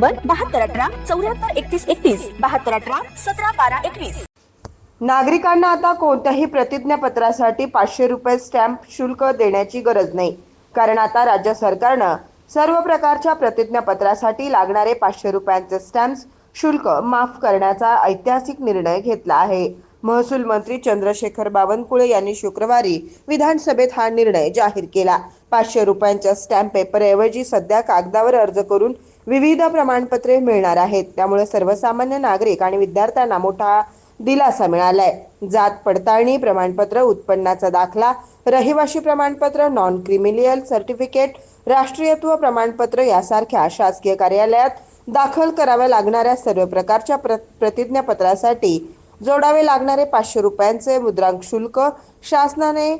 number बहात्तर अठरा चौऱ्याहत्तर एकतीस एकतीस बहात्तर अठरा सतरा बारा एकवीस. नागरिकांना आता कोणत्याही प्रतिज्ञापत्रासाठी पाचशे रुपये स्टॅम्प शुल्क देण्याची गरज नाही. कारण आता राज्य सरकारनं सर्व प्रकारच्या प्रतिज्ञापत्रासाठी लागणारे पाचशे रुपयांचे स्टॅम्प्स शुल्क माफ करण्याचा ऐतिहासिक निर्णय घेतला आहे. महसूल मंत्री चंद्रशेखर बावनकुळे यांनी शुक्रवारी विधानसभेत हा निर्णय जाहीर केला. पाचशे रुपयांच्या स्टॅम्प पेपरऐवजी सध्या कागदावर अर्ज करून विविध प्रमाणपत्रे मिळणार आहेत. त्यामुळे सर्वसामान्य नागरिक आणि विद्यार्थ्यांना मोठा दिलासा मिळालाय. जात पडताळणी प्रमाणपत्र उत्पन्नाचा दाखला रहिवाशी प्रमाणपत्र नॉन क्रिमिलियल सर्टिफिकेट राष्ट्रीयत्व प्रमाणपत्र यासारख्या शासकीय कार्यालयात दाखल कराव्या लागणाऱ्या सर्व प्रकारच्या प्र प्रतिज्ञापत्रासाठी जोडावे लागणारे पाचशे रुपयांचे मुद्रांक शुल्क शासनाने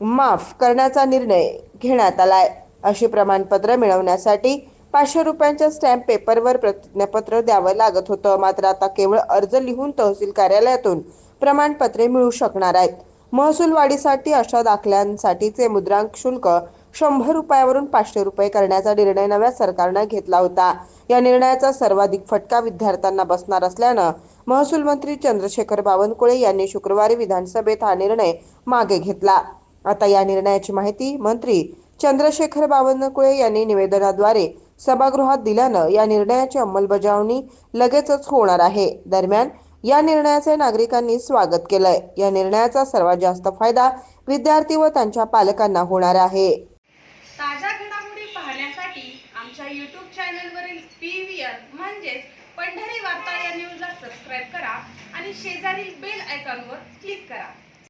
माफ करण्याचा निर्णय घेण्यात आलाय. अशी प्रमाणपत्र मिळवण्यासाठी पाचशे रुपयांच्या स्टॅम्प पेपरवर प्रतिज्ञापत्र द्यावं लागत होतं. मात्र आता केवळ अर्ज लिहून तहसील कार्यालयातून प्रमाणपत्रे मिळू शकणार आहेत. महसूल वाढीसाठी अशा दाखल्यांसाठीचे मुद्रांक शुल्क शंभर रुपयावरून पाचशे रुपये करण्याचा निर्णय नव्या सरकारनं घेतला होता. या निर्णयाचा सर्वाधिक फटका विद्यार्थ्यांना बसणार असल्यानं महसूल मंत्री चंद्रशेखर बावनकुळे यांनी शुक्रवारी विधानसभेत हा निर्णय मागे घेतला. आता या निर्णयाची माहिती मंत्री चंद्रशेखर बावनकुळे यांनी निवेदनाद्वारे सभागृहात दिल्यानं या निर्णयाची अंमलबजावणी लगेचच होणार आहे. दरम्यान या निर्णयाचे नागरिकांनी स्वागत केलंय. या निर्णयाचा सर्वात जास्त फायदा विद्यार्थी व त्यांच्या पालकांना होणार आहे. ताज्या घडामोडी पाहण्यासाठी आमच्या यूट्यूब चॅनलवरील पी व्ही आर म्हणजेच पंढरी वार्ता या न्यूजला सबस्क्राईब करा आणि शेजारील बेल आयकॉनवर क्लिक करा.